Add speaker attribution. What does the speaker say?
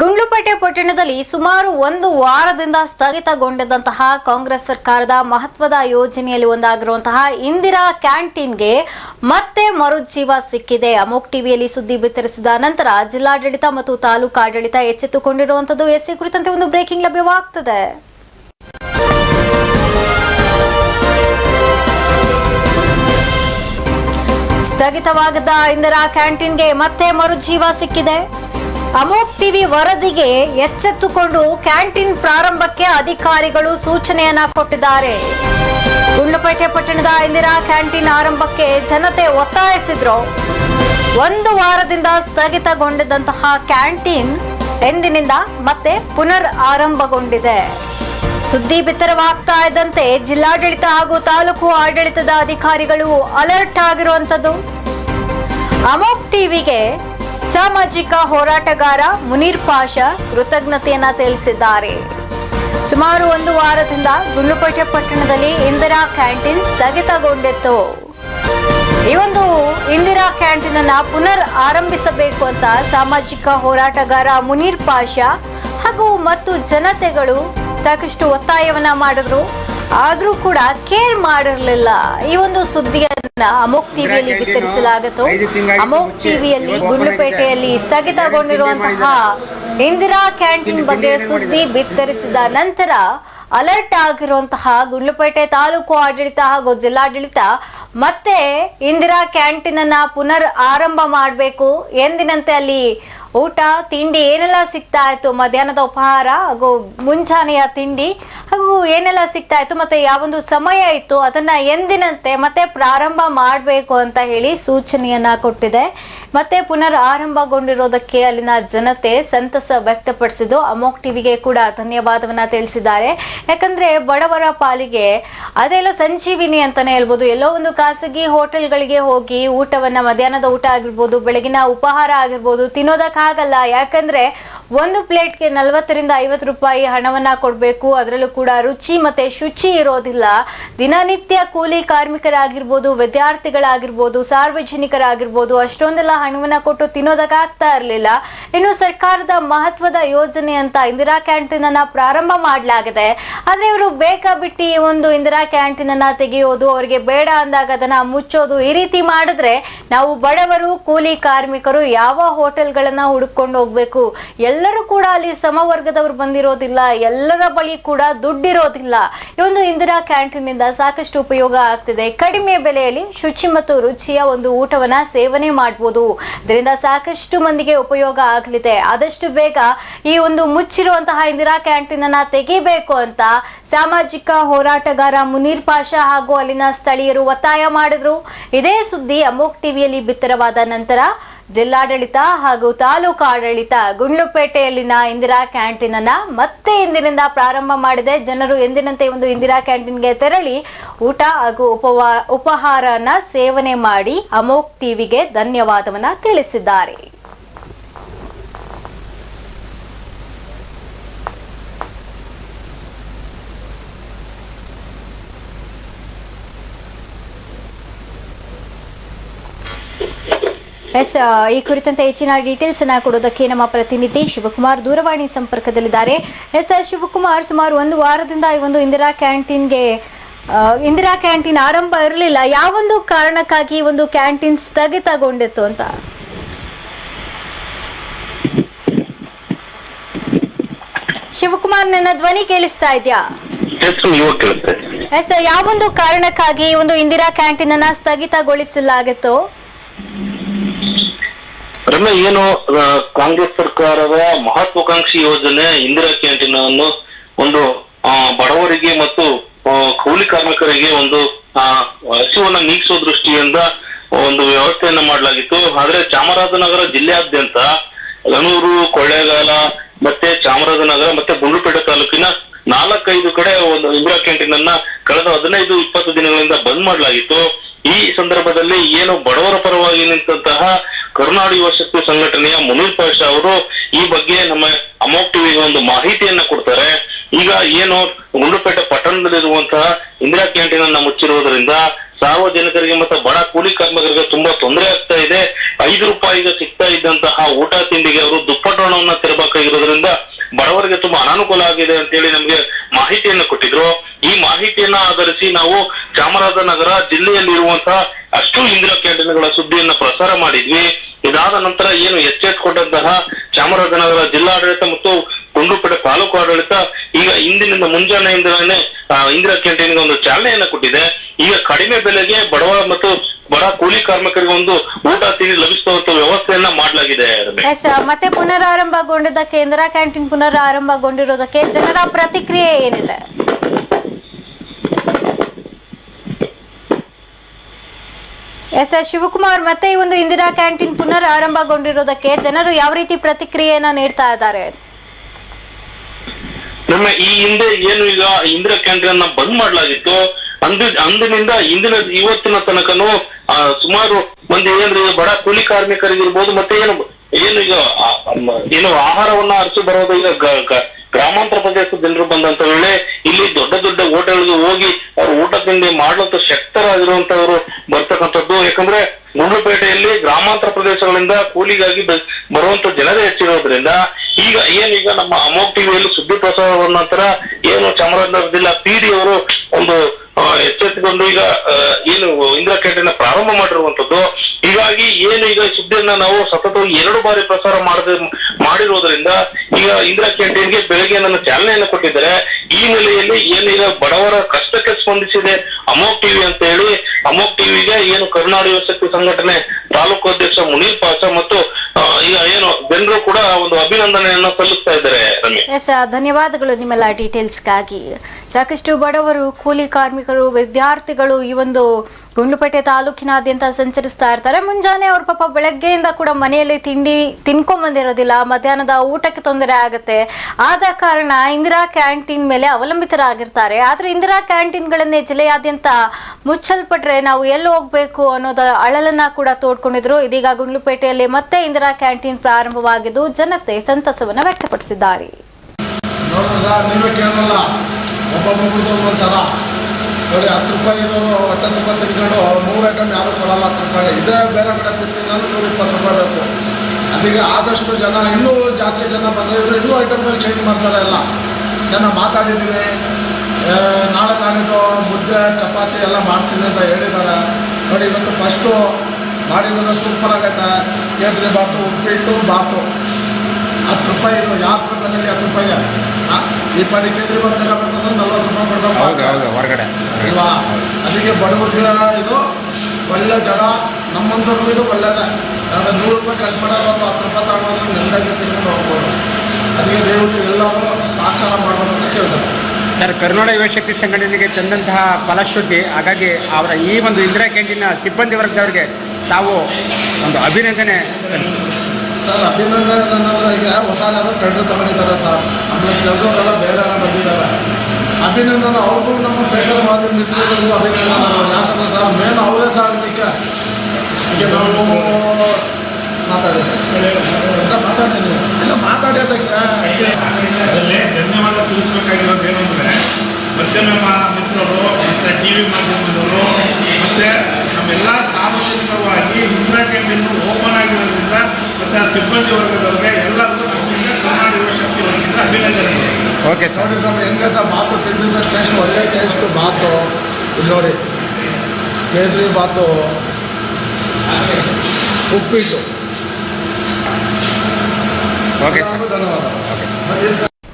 Speaker 1: ಗುಂಡ್ಲುಪೇಟೆ ಪಟ್ಟಣದಲ್ಲಿ ಸುಮಾರು ಒಂದು ವಾರದಿಂದ ಸ್ಥಗಿತಗೊಂಡಿದ್ದಂತಹ ಕಾಂಗ್ರೆಸ್ ಸರ್ಕಾರದ ಮಹತ್ವದ ಯೋಜನೆಯಲ್ಲಿ ಒಂದಾಗಿರುವಂತಹ ಇಂದಿರಾ ಕ್ಯಾಂಟೀನ್ಗೆ ಮತ್ತೆ ಮರುಜೀವ ಸಿಕ್ಕಿದೆ. ಅಮೋಕ್ ಟಿವಿಯಲ್ಲಿ ಸುದ್ದಿ ಬಿತ್ತರಿಸಿದ ನಂತರ ಜಿಲ್ಲಾಡಳಿತ ಮತ್ತು ತಾಲೂಕು ಆಡಳಿತ ಎಚ್ಚೆತ್ತುಕೊಂಡಿರುವಂತದ್ದು ಎಸ್ಸಿ ಕುರಿತಂತೆ ಒಂದು ಬ್ರೇಕಿಂಗ್ ಲಭ್ಯವಾಗ್ತದೆ. ಸ್ಥಗಿತವಾಗಿದ್ದ ಇಂದಿರಾ ಕ್ಯಾಂಟೀನ್ಗೆ ಮತ್ತೆ ಮರುಜೀವ ಸಿಕ್ಕಿದೆ. ಅಮೋಕ್ ಟಿವಿ ವರದಿಗೆ ಎಚ್ಚೆತ್ತುಕೊಂಡು ಕ್ಯಾಂಟೀನ್ ಪ್ರಾರಂಭಕ್ಕೆ ಅಧಿಕಾರಿಗಳು ಸೂಚನೆಯನ್ನ ಕೊಟ್ಟಿದ್ದಾರೆ. ಗುಂಡಪೇಟೆ ಪಟ್ಟಣದ ಇಂದಿರಾ ಕ್ಯಾಂಟೀನ್ ಆರಂಭಕ್ಕೆ ಜನತೆ ಒತ್ತಾಯಿಸಿದ್ರು. ಒಂದು ವಾರದಿಂದ ಸ್ಥಗಿತಗೊಂಡಿದ್ದಂತಹ ಕ್ಯಾಂಟೀನ್ ಎಂದಿನಿಂದ ಮತ್ತೆ ಪುನರ್ ಆರಂಭಗೊಂಡಿದೆ. ಸುದ್ದಿ ಬಿತ್ತರವಾಗ್ತಾ ಇದ್ದಂತೆ ಜಿಲ್ಲಾಡಳಿತ ಹಾಗೂ ತಾಲೂಕು ಆಡಳಿತದ ಅಧಿಕಾರಿಗಳು ಅಲರ್ಟ್ ಆಗಿರುವಂತದ್ದು ಅಮೋಕ್ ಟಿವಿಗೆ ಸಾಮಾಜಿಕ ಹೋರಾಟಗಾರ ಮುನೀರ್ ಪಾಷಾ ಕೃತಜ್ಞತೆಯನ್ನ ತಿಳಿಸಿದ್ದಾರೆ. ಸುಮಾರು ಒಂದು ವಾರದಿಂದ ಗುಂಡ್ಲುಪೇಟೆ ಪಟ್ಟಣದಲ್ಲಿ ಇಂದಿರಾ ಕ್ಯಾಂಟೀನ್ ಸ್ಥಗಿತಗೊಂಡಿತ್ತು. ಈ ಒಂದು ಇಂದಿರಾ ಕ್ಯಾಂಟೀನ್ ಅನ್ನ ಪುನರ್ ಆರಂಭಿಸಬೇಕು ಅಂತ ಸಾಮಾಜಿಕ ಹೋರಾಟಗಾರ ಮುನೀರ್ ಪಾಷಾ ಹಾಗೂ ಮತ್ತು ಜನತೆಗಳು ಸಾಕಷ್ಟು ಒತ್ತಾಯವನ್ನ ಮಾಡಿದ್ರು. ಆದ್ರೂ ಕೂಡ ಕೇರ್ ಮಾಡಿರಲಿಲ್ಲ. ಈ ಒಂದು ಸುದ್ದಿಯನ್ನ ಅಮೋಕ್ ಟಿವಿಯಲ್ಲಿ ಬಿತ್ತರಿಸಲಾಗುತ್ತೋ? ಅಮೋಕ್ ಟಿವಿಯಲ್ಲಿ ಗುಂಡ್ಲುಪೇಟೆಯಲ್ಲಿ ಸ್ಥಗಿತಗೊಂಡಿರುವಂತಹ ಇಂದಿರಾ ಕ್ಯಾಂಟೀನ್ ಬಗ್ಗೆ ಸುದ್ದಿ ಬಿತ್ತರಿಸಿದ ನಂತರ ಅಲರ್ಟ್ ಆಗಿರುವಂತಹ ಗುಂಡ್ಲುಪೇಟೆ ತಾಲೂಕು ಆಡಳಿತ ಹಾಗೂ ಜಿಲ್ಲಾಡಳಿತ ಮತ್ತೆ ಇಂದಿರಾ ಕ್ಯಾಂಟೀನ್ ಅನ್ನ ಪುನರ್ ಆರಂಭ ಮಾಡಬೇಕು ಎಂದಿನಂತೆ ಅಲ್ಲಿ ಊಟ, ತಿಂಡಿ ಏನೆಲ್ಲ ಸಿಗ್ತಾ ಇತ್ತು ಮಧ್ಯಾಹ್ನದ ಉಪಹಾರ ಹಾಗೂ ಮುಂಜಾನೆಯ ತಿಂಡಿ ಹಾಗೂ ಏನೆಲ್ಲ ಸಿಗ್ತಾ ಇತ್ತು ಮತ್ತೆ ಯಾವೊಂದು ಸಮಯ ಇತ್ತು? ಅದನ್ನ ಎಂದಿನಂತೆ ಮತ್ತೆ ಪ್ರಾರಂಭ ಮಾಡಬೇಕು ಅಂತ ಹೇಳಿ ಸೂಚನೆಯನ್ನ ಕೊಟ್ಟಿದೆ. ಮತ್ತೆ ಪುನರ್ ಆರಂಭಗೊಂಡಿರೋದಕ್ಕೆ ಅಲ್ಲಿನ ಜನತೆ ಸಂತಸ ವ್ಯಕ್ತಪಡಿಸಿದ್ದು. ಅಮೋಕ್ ಟಿವಿಗೆ ಕೂಡ ಧನ್ಯವಾದವನ್ನ ತಿಳಿಸಿದ್ದಾರೆ. ಯಾಕಂದ್ರೆ ಬಡವರ ಪಾಲಿಗೆ ಅದೆಲ್ಲ ಸಂಜೀವಿನಿ ಅಂತಾನೆ ಹೇಳ್ಬೋದು. ಎಲ್ಲೋ ಒಂದು ಖಾಸಗಿ ಹೋಟೆಲ್ಗಳಿಗೆ ಹೋಗಿ ಊಟವನ್ನ ಮಧ್ಯಾಹ್ನದ ಊಟ ಆಗಿರ್ಬೋದು, ಬೆಳಗಿನ ಉಪಹಾರ ಆಗಿರ್ಬೋದು, ತಿನ್ನೋದಕ್ಕಾಗಲ್ಲ. ಯಾಕಂದ್ರೆ ಒಂದು ಪ್ಲೇಟ್ಗೆ ನಲವತ್ತರಿಂದ ಐವತ್ತು ರೂಪಾಯಿ ಹಣವನ್ನ ಕೊಡಬೇಕು. ಅದರಲ್ಲೂ ಕೂಡ ರುಚಿ ಮತ್ತೆ ಶುಚಿ ಇರೋದಿಲ್ಲ. ದಿನನಿತ್ಯ ಕೂಲಿ ಕಾರ್ಮಿಕರಾಗಿರ್ಬೋದು, ವಿದ್ಯಾರ್ಥಿಗಳಾಗಿರ್ಬೋದು, ಸಾರ್ವಜನಿಕರಾಗಿರ್ಬೋದು ಅಷ್ಟೊಂದೆಲ್ಲ ಹಣವನ್ನ ಕೊಟ್ಟು ತಿನ್ನೋದಕ್ಕಾಗ್ತಾ ಇರಲಿಲ್ಲ. ಇನ್ನು ಸರ್ಕಾರದ ಮಹತ್ವದ ಯೋಜನೆ ಅಂತ ಇಂದಿರಾ ಕ್ಯಾಂಟೀನ್ ಅನ್ನ ಪ್ರಾರಂಭ ಮಾಡಲಾಗಿದೆ. ಆದರೆ ಇವರು ಬೇಕಾಬಿಟ್ಟಿ ಈ ಒಂದು ಇಂದಿರಾ ಕ್ಯಾಂಟೀನ್ ಅನ್ನ ತೆಗೆಯೋದು? ಅವರಿಗೆ ಬೇಡ ಅಂದಾಗ ಅದನ್ನ ಮುಚ್ಚೋದು ಈ ರೀತಿ ಮಾಡಿದ್ರೆ ನಾವು ಬಡವರು, ಕೂಲಿ ಕಾರ್ಮಿಕರು ಯಾವ ಹೋಟೆಲ್ಗಳನ್ನ ಹುಡುಕೊಂಡು ಹೋಗ್ಬೇಕು? ಎಲ್ಲರೂ ಕೂಡ ಅಲ್ಲಿ ಸಮವರ್ಗದವರು ಬಂದಿರೋದಿಲ್ಲ, ಎಲ್ಲರ ಬಳಿ ಕೂಡ ದುಡ್ಡಿರೋದಿಲ್ಲ. ಈ ಒಂದು ಇಂದಿರಾ ಕ್ಯಾಂಟೀನ್ ಇಂದ ಸಾಕಷ್ಟು ಉಪಯೋಗ ಆಗ್ತಿದೆ. ಕಡಿಮೆ ಬೆಲೆಯಲ್ಲಿ ಶುಚಿ ಮತ್ತು ರುಚಿಯ ಒಂದು ಊಟವನ್ನ ಸೇವನೆ ಮಾಡಬಹುದು ಇದರಿಂದ ಸಾಕಷ್ಟು ಮಂದಿಗೆ ಉಪಯೋಗ ಆಗಲಿದೆ. ಆದಷ್ಟು ಬೇಗ ಈ ಒಂದು ಮುಚ್ಚಿರುವಂತಹ ಇಂದಿರಾ ಕ್ಯಾಂಟೀನ್ ಅನ್ನ ತೆಗಿಬೇಕು ಅಂತ ಸಾಮಾಜಿಕ ಹೋರಾಟಗಾರ ಮುನೀರ್ ಪಾಷಾ ಹಾಗೂ ಅಲ್ಲಿನ ಸ್ಥಳೀಯರು ಒತ್ತಾಯ ಮಾಡಿದ್ರು. ಇದೇ ಸುದ್ದಿ ಅಮೋಕ್ ಟಿವಿಯಲ್ಲಿ ಬಿತ್ತರವಾದ ನಂತರ ಜಿಲ್ಲಾಡಳಿತ ಹಾಗೂ ತಾಲೂಕು ಆಡಳಿತ ಗುಂಡ್ಲುಪೇಟೆಯಲ್ಲಿನ ಇಂದಿರಾ ಕ್ಯಾಂಟೀನ್ ಅನ್ನ ಮತ್ತೆ ಇಂದಿನಿಂದ ಪ್ರಾರಂಭ ಮಾಡಿದೆ. ಜನರು ಎಂದಿನಂತೆ ಒಂದು ಇಂದಿರಾ ಕ್ಯಾಂಟೀನ್ಗೆ ತೆರಳಿ ಊಟ ಹಾಗೂ ಉಪವಾ, ಉಪಹಾರನ ಸೇವನೆ ಮಾಡಿ ಅಮೋಕ್ ಟಿವಿಗೆ ಧನ್ಯವಾದವನ್ನ ತಿಳಿಸಿದ್ದಾರೆ. ಎಸ್ ಈ ಕುರಿತಂತೆ ಹೆಚ್ಚಿನ ಡೀಟೇಲ್ಸ್ ಅನ್ನ ಕೊಡೋದಕ್ಕೆ ನಮ್ಮ ಪ್ರತಿನಿಧಿ ಶಿವಕುಮಾರ್ ದೂರವಾಣಿ ಸಂಪರ್ಕದಲ್ಲಿದ್ದಾರೆ. ಎಸ್ ಶಿವಕುಮಾರ್ ಸುಮಾರು ಒಂದು ವಾರದಿಂದ ಈ ಒಂದು ಇಂದಿರಾ ಕ್ಯಾಂಟೀನ್ಗೆ ಇಂದಿರಾ ಕ್ಯಾಂಟೀನ್ ಆರಂಭ ಇರಲಿಲ್ಲ. ಯಾವೊಂದು ಕಾರಣಕ್ಕಾಗಿ ಒಂದು ಕ್ಯಾಂಟೀನ್ ಸ್ಥಗಿತಗೊಂಡಿತ್ತು ಅಂತ? ಶಿವಕುಮಾರ್ ನನ್ನ ಧ್ವನಿ ಕೇಳಿಸ್ತಾ ಇದೆಯಾ? ಎಸ್ ಯಾವೊಂದು ಕಾರಣಕ್ಕಾಗಿ ಒಂದು ಇಂದಿರಾ ಕ್ಯಾಂಟೀನ್ ಅನ್ನ ಸ್ಥಗಿತಗೊಳಿಸಲಾಗಿತ್ತು?
Speaker 2: ರಮ್ಯ ಏನು ಕಾಂಗ್ರೆಸ್ ಸರ್ಕಾರದ ಮಹತ್ವಾಕಾಂಕ್ಷಿ ಯೋಜನೆ ಇಂದಿರಾ ಕ್ಯಾಂಟೀನ್ ಅನ್ನು ಒಂದು ಬಡವರಿಗೆ ಮತ್ತು ಕೂಲಿ ಕಾರ್ಮಿಕರಿಗೆ ಒಂದು ಹಸಿವನ್ನ ನೀಗಿಸೋ ದೃಷ್ಟಿಯಿಂದ ಒಂದು ವ್ಯವಸ್ಥೆಯನ್ನ ಮಾಡಲಾಗಿತ್ತು. ಆದ್ರೆ ಚಾಮರಾಜನಗರ ಜಿಲ್ಲೆಯಾದ್ಯಂತ ಲನೂರು ಕೊಳ್ಳೇಗಾಲ, ಮತ್ತೆ ಚಾಮರಾಜನಗರ, ಮತ್ತೆ ಗುಂಡ್ಲುಪೇಟೆ ತಾಲೂಕಿನ ನಾಲ್ಕೈದು ಕಡೆ ಒಂದು ಇಂದಿರಾ ಕ್ಯಾಂಟೀನ್ ಅನ್ನ ಕಳೆದ ಹದಿನೈದು, ಇಪ್ಪತ್ತು ದಿನಗಳಿಂದ ಬಂದ್ ಮಾಡಲಾಗಿತ್ತು. ಈ ಸಂದರ್ಭದಲ್ಲಿ ಏನು ಬಡವರ ಪರವಾಗಿ ನಿಂತಹ ಕರುನಾಡು ಯುವ ಶಕ್ತಿ ಸಂಘಟನೆಯ ಮುನೀರ್ ಪಾಷಾ ಅವರು ಈ ಬಗ್ಗೆ ನಮ್ಮ ಅಮೋಕ್ ಟಿವಿಗೆ ಒಂದು ಮಾಹಿತಿಯನ್ನ ಕೊಡ್ತಾರೆ. ಈಗ ಏನು ಗುಂಡ್ಲುಪೇಟೆ ಪಟ್ಟಣದಲ್ಲಿರುವಂತಹ ಇಂದಿರಾ ಕ್ಯಾಂಟೀನ್ ಅನ್ನ ಮುಚ್ಚಿರುವುದರಿಂದ ಸಾರ್ವಜನಿಕರಿಗೆ ಮತ್ತು ಬಡ ಕೂಲಿ ಕಾರ್ಮಿಕರಿಗೆ ತುಂಬಾ ತೊಂದರೆ ಆಗ್ತಾ ಇದೆ. ಐದು ರೂಪಾಯಿಗೆ ಸಿಗ್ತಾ ಇದ್ದಂತಹ ಊಟ ತಿಂಡಿಗೆ ಅವರು ದುಪ್ಪಟ್ಟಣವನ್ನ ತೆರಬೇಕಾಗಿರೋದ್ರಿಂದ ಬಡವರಿಗೆ ತುಂಬಾ ಅನಾನುಕೂಲ ಆಗಿದೆ ಅಂತೇಳಿ ನಮಗೆ ಮಾಹಿತಿಯನ್ನು ಕೊಟ್ಟಿದ್ರು. ಈ ಮಾಹಿತಿಯನ್ನ ಆಧರಿಸಿ ನಾವು ಚಾಮರಾಜನಗರ ಜಿಲ್ಲೆಯಲ್ಲಿ ಇರುವಂತಹ ಅಷ್ಟು ಇಂದಿರಾ ಕ್ಯಾಂಟೀನ್ಗಳ ಸುದ್ದಿಯನ್ನ ಪ್ರಸಾರ ಮಾಡಿದ್ವಿ. ಇದಾದ ನಂತರ ಏನು ಎಚ್ಚೆತ್ತುಕೊಂಡಂತಹ ಚಾಮರಾಜನಗರ ಜಿಲ್ಲಾಡಳಿತ ಮತ್ತು ಗುಂಡ್ಲುಪೇಟೆ ತಾಲೂಕು ಆಡಳಿತ ಈಗ ಇಂದಿನಿಂದ ಮುಂಜಾನೆಯಿಂದಲೇ ಇಂದಿರಾ ಕ್ಯಾಂಟೀನ್ಗೆ ಒಂದು ಚಾಲನೆಯನ್ನ ಕೊಟ್ಟಿದೆ. ಈಗ ಕಡಿಮೆ ಬೆಲೆಗೆ ಬಡವ ಮತ್ತು ಬಡ ಕೂಲಿ ಕಾರ್ಮಿಕರಿಗೆ ಒಂದು ಊಟ ತಿಂಡಿ ಲಭಿಸುವಂತ ವ್ಯವಸ್ಥೆಯನ್ನ ಮಾಡಲಾಗಿದೆ.
Speaker 1: ಎಸ್ ಮತ್ತೆ ಪುನರಾರಂಭಗೊಂಡಿದ್ದ ಕೇಂದ್ರ ಕ್ಯಾಂಟೀನ್ ಪುನರಾರಂಭಗೊಂಡಿರೋದಕ್ಕೆ ಜನರ ಪ್ರತಿಕ್ರಿಯೆ ಏನಿದೆ? ಎಸ್ ಎಸ್ ಶಿವಕುಮಾರ್ ಮತ್ತೆ ಈ ಒಂದು ಇಂದಿರಾ ಕ್ಯಾಂಟೀನ್ ಪುನರ್ ಆರಂಭಗೊಂಡಿರೋದಕ್ಕೆ ಜನರು ಯಾವ ರೀತಿ ಪ್ರತಿಕ್ರಿಯೆಯನ್ನ ನೀಡ್ತಾ ಇದ್ದಾರೆ?
Speaker 2: ನಮ್ಮ ಈ ಹಿಂದೆ ಏನು ಈಗ ಇಂದಿರಾ ಕ್ಯಾಂಟೀನ್ ಅನ್ನ ಬಂದ್ ಮಾಡಲಾಗಿತ್ತು ಅಂದ ಅಂದಿನಿಂದ ಇಂದಿನ ಇವತ್ತಿನ ತನಕನು ಸುಮಾರು ಮಂದಿ ಏನ್ರಿ, ಬಡ ಕೂಲಿ ಕಾರ್ಮಿಕರಿಗಿರ್ಬೋದು, ಮತ್ತೆ ಏನು ಏನು ಈಗ ಏನು ಆಹಾರವನ್ನ ಅರಸಿ ಬರೋದು, ಈಗ ಗ್ರಾಮಾಂತರ ಪ್ರದೇಶದ ಜನರು ಬಂದಂತ ವೇಳೆ ಇಲ್ಲಿ ದೊಡ್ಡ ದೊಡ್ಡ ಹೋಟೆಲ್ಗೆ ಹೋಗಿ ಅವ್ರು ಊಟ ತಿಂಡಿ ಮಾಡ್ಲಂತ ಶಕ್ತರಾಗಿರುವಂತವ್ರು ಬರ್ತಕ್ಕಂಥದ್ದು. ಯಾಕಂದ್ರೆ ಗುಂಡ್ಲುಪೇಟೆಯಲ್ಲಿ ಗ್ರಾಮಾಂತರ ಪ್ರದೇಶಗಳಿಂದ ಕೂಲಿಗಾಗಿ ಬರುವಂತ ಜನರೇ ಹೆಚ್ಚಿರೋದ್ರಿಂದ ಈಗ ಏನೀಗ ನಮ್ಮ ಅಮೋಕ್ ಟಿವಿಯಲ್ಲಿ ಸುದ್ದಿ ಪ್ರಸಾರದ ನಂತರ ಏನು ಚಾಮರಾಜನಗರ ಜಿಲ್ಲಾ ಪಿಡಿ ಅವರು ಒಂದು ಎಚ್ಚೆತ್ತುಕೊಂಡು ಈಗ ಏನು ಇಂದಿರಾ ಕ್ಯಾಂಟೀನ್ ಪ್ರಾರಂಭ ಮಾಡಿರುವಂತದ್ದು ಹೀಗಾಗಿ ಏನು ಈಗ ಸುದ್ದಿಯನ್ನ ನಾವು ಸತತವಾಗಿ ಎರಡು ಬಾರಿ ಪ್ರಸಾರ ಮಾಡದ, ಮಾಡಿರೋದ್ರಿಂದ ಈಗ ಇಂದಿರಾ ಕ್ಯಾಂಟೀನ್ಗೆ ಬೆಳಗ್ಗೆ ನನ್ನ ಚಾಲನೆಯನ್ನು ಕೊಟ್ಟಿದ್ದಾರೆ. ಈ ನೆಲೆಯಲ್ಲಿ ಏನಿದೆ? ಬಡವರ ಕಷ್ಟಕ್ಕೆ ಸ್ಪಂದಿಸಿದೆ ಅಮೋಕ್ ಟಿವಿ ಅಂತ ಹೇಳಿ. ಅಮೋಕ್ ಟಿವಿಗೆ ಏನು ಕರುನಾಡು ಯುವಶಕ್ತಿ ಸಂಘಟನೆ ತಾಲೂಕು ಅಧ್ಯಕ್ಷ ಮುನೀರ್ ಪಾಷ ಮತ್ತು ಈಗ ಏನು ಜನರು ಕೂಡ ಒಂದು ಅಭಿನಂದನೆಯನ್ನ ಸಲ್ಲಿಸ್ತಾ ಇದ್ದಾರೆ
Speaker 1: ಎಸ್ ಧನ್ಯವಾದಗಳು ನಿಮ್ಮೆಲ್ಲ ಡೀಟೇಲ್ಸ್ಗಾಗಿ. ಸಾಕಷ್ಟು ಬಡವರು, ಕೂಲಿ ಕಾರ್ಮಿಕರು, ವಿದ್ಯಾರ್ಥಿಗಳು ಈ ಒಂದು ಗುಂಡ್ಲುಪೇಟೆ ತಾಲೂಕಿನಾದ್ಯಂತ ಸಂಚರಿಸ್ತಾ ಇರ್ತಾರೆ. ಮುಂಜಾನೆ ಅವ್ರ ಪಾಪ ಬೆಳಗ್ಗೆಯಿಂದ ಕೂಡ ಮನೆಯಲ್ಲಿ ತಿಂಡಿ ತಿನ್ಕೊಂಡ್ ಬಂದಿರೋದಿಲ್ಲ. ಮಧ್ಯಾಹ್ನದ ಊಟಕ್ಕೆ ತೊಂದರೆ ಆಗುತ್ತೆ. ಆದ ಕಾರಣ ಇಂದಿರಾ ಕ್ಯಾಂಟೀನ್ ಮೇಲೆ ಅವಲಂಬಿತರಾಗಿರ್ತಾರೆ. ಆದ್ರೆ ಇಂದಿರಾ ಕ್ಯಾಂಟೀನ್ಗಳನ್ನೇ ಜಿಲ್ಲೆಯಾದ್ಯಂತ ಮುಚ್ಚಲ್ಪಟ್ರೆ ನಾವು ಎಲ್ಲಿ ಹೋಗ್ಬೇಕು ಅನ್ನೋದ ಅಳಲನ್ನ ಕೂಡ ತೋಡ್ಕೊಂಡಿದ್ರು. ಇದೀಗ ಗುಂಡ್ಲುಪೇಟೆಯಲ್ಲಿ ಮತ್ತೆ ಇಂದಿರಾ ಕ್ಯಾಂಟೀನ್ ಪ್ರಾರಂಭವಾಗಿದ್ದು ಜನತೆ ಸಂತಸವನ್ನ ವ್ಯಕ್ತಪಡಿಸಿದ್ದಾರೆ.
Speaker 3: ನೋಡಿ, ಹತ್ತು ರೂಪಾಯಿ ಇರೋರು ಹತ್ತತ್ತು ರೂಪಾಯಿ ತಿನ್ಕೊಂಡು ಮೂರು ಐಟಮ್ ಯಾರು ಕೊಡಲ್ಲ ಹತ್ತು ರೂಪಾಯಿ. ಇದೇ ಬೇರೆ ಕಡೆ ತಿಂತೀನಿ ನೂರ ಇಪ್ಪತ್ತು ರೂಪಾಯಿ ಬೇಕು. ಅದೀಗ ಆದಷ್ಟು ಜನ ಇನ್ನೂ ಜಾಸ್ತಿ ಜನ ಬಂದರೆ ಇವರು ಇನ್ನೂ ಐಟಮ್ಗಳು ಚೇಂಜ್ ಮಾಡ್ತಾರೆ ಎಲ್ಲ ಜನ ಮಾತಾಡಿದ್ದೀವಿ ನಾಳೆ ನಾಳಿದ್ದು ಮುದ್ದೆ ಚಪಾತಿ ಎಲ್ಲ ಮಾಡ್ತೀನಿ ಅಂತ ಹೇಳಿದ್ದಾರೆ. ನೋಡಿ ಇವತ್ತು ಫಸ್ಟು ಮಾಡಿದ್ರೆ ಸೂಪರ್ ಆಗೈತೆ. ಕೇಸರಿ ಬಾತು ಉಪ್ಪಿಟ್ಟು ಬಾತು. ಹತ್ತು ರೂಪಾಯಿ ಇದು ಯಾವ ರೂಪಾಯಿ ಹತ್ತು ರೂಪಾಯಿಗೆ? ಈ ಪಡಿ ಕೇಂದ್ರ ಬಾತು ತಗೋಬೇಕಂದ್ರೆ ನಲ್ವತ್ತು ರೂಪಾಯಿ ಕೊಡಬೇಕು
Speaker 4: ಹೊರಗಡೆ.
Speaker 3: ಅಲ್ವಾ ಅದಕ್ಕೆ ಬಡವರ್ಗ ಇದು ಒಳ್ಳೆ ಜಾಗ ನಮ್ಮಂಥವ್ರಿಗೂ ಇದು ಒಳ್ಳೇದೇ. ಆದರೆ ನೂರು ರೂಪಾಯಿ ಕಟ್ ಮಾಡೋದು ಒಂದು ಹತ್ತು ರೂಪಾಯಿ ತಗೊಂಡ್ರೆ ನೆಲದಾಗೆ ತಿಂದು ಹೋಗ್ಬೋದು. ಅದಕ್ಕೆ ದಯವಿಟ್ಟು ಎಲ್ಲರೂ ಸಹಕಾರ ಅಂತ ಕೇಳ್ತಾರೆ.
Speaker 4: ಸರ್ ಕರ್ನಾಟಕ ಯುವಶಕ್ತಿ ಸಂಘಟನೆಗೆ ತಂದಂತಹ ಫಲಶ್ರುತಿ ಹಾಗಾಗಿ ಅವರ ಈ ಒಂದು ಇಂದಿರಾ ಕ್ಯಾಂಟೀನ್ನ ಸಿಬ್ಬಂದಿ ವರ್ಗದವರಿಗೆ ತಾವು ಒಂದು ಅಭಿನಂದನೆ ಸಲ್ಲಿಸಿ
Speaker 3: ಸರ್ ಅಭಿನಂದನೆ ಈಗ ಹೊಸ ಯಾರು ಟೆಂಡರ್ ತಗೊಂಡಿದ್ದಾರೆ ಸರ್ ಆಮೇಲೆ ಕೆಲಸವರೆಲ್ಲ ಬೇರೆ ಬಂದಿದ್ದಾರೆ. ಅಭಿನಂದನೆ ಅವ್ರಿಗೂ ನಮ್ಮ ಬೇಕಾದ್ರೆ ಮಾತ್ರ ಮಿತ್ರರಿಗೂ ಅಭಿನಂದನೆ. ಯಾಕಂದ್ರೆ ಸರ್ ಮೇನ್ ಅವರೇ ಸರ್ ಇದಕ್ಕೆ. ಈಗ ನಾವು ಮಾತಾಡಿದ್ದೀವಿ ಎಲ್ಲ ಮಾತಾಡಿ ಅದಕ್ಕೆ
Speaker 5: ಅದರಲ್ಲಿ ಧನ್ಯವಾದ ತಿಳಿಸ್ಬೇಕಾಗಿರೋದು ಏನು ಅಂದರೆ ಮಧ್ಯಮ ಮಿತ್ರರು ಮತ್ತು ಟಿ ವಿ ಮಾಧ್ಯಮದವರು ಮತ್ತು ನಮ್ಮೆಲ್ಲ ಸಾರ್ವಜನಿಕವಾಗಿ ಇಂದಿರಾ ಕ್ಯಾಂಟೀನ್ ಓಪನ್ ಆಗಿರೋದ್ರಿಂದ ಮತ್ತು ಆ ಸಿಬ್ಬಂದಿ ವರ್ಗದವರಿಗೆ ಎಲ್ಲರಿಗೂ ನಮ್ಮಿಂದ ಕರ್ನಾಟಕ ಶಕ್ತಿ ವತಿಯಿಂದ ಅಭಿನಂದನೆಗಳು.
Speaker 4: Okay sir.
Speaker 3: ನೋಡಿ ಸ್ವಾಮಿ ಹೆಂಗಂತ ಬಾತು ತಿಂದಿದ್ದ ಟೇಸ್ಟ್ ಒಳ್ಳೆ ಟೇಸ್ಟು ಬಾತು ಇಲ್ಲಿ ನೋಡಿ kesari bath uppittu. Okay
Speaker 4: sir. Okay
Speaker 3: sir.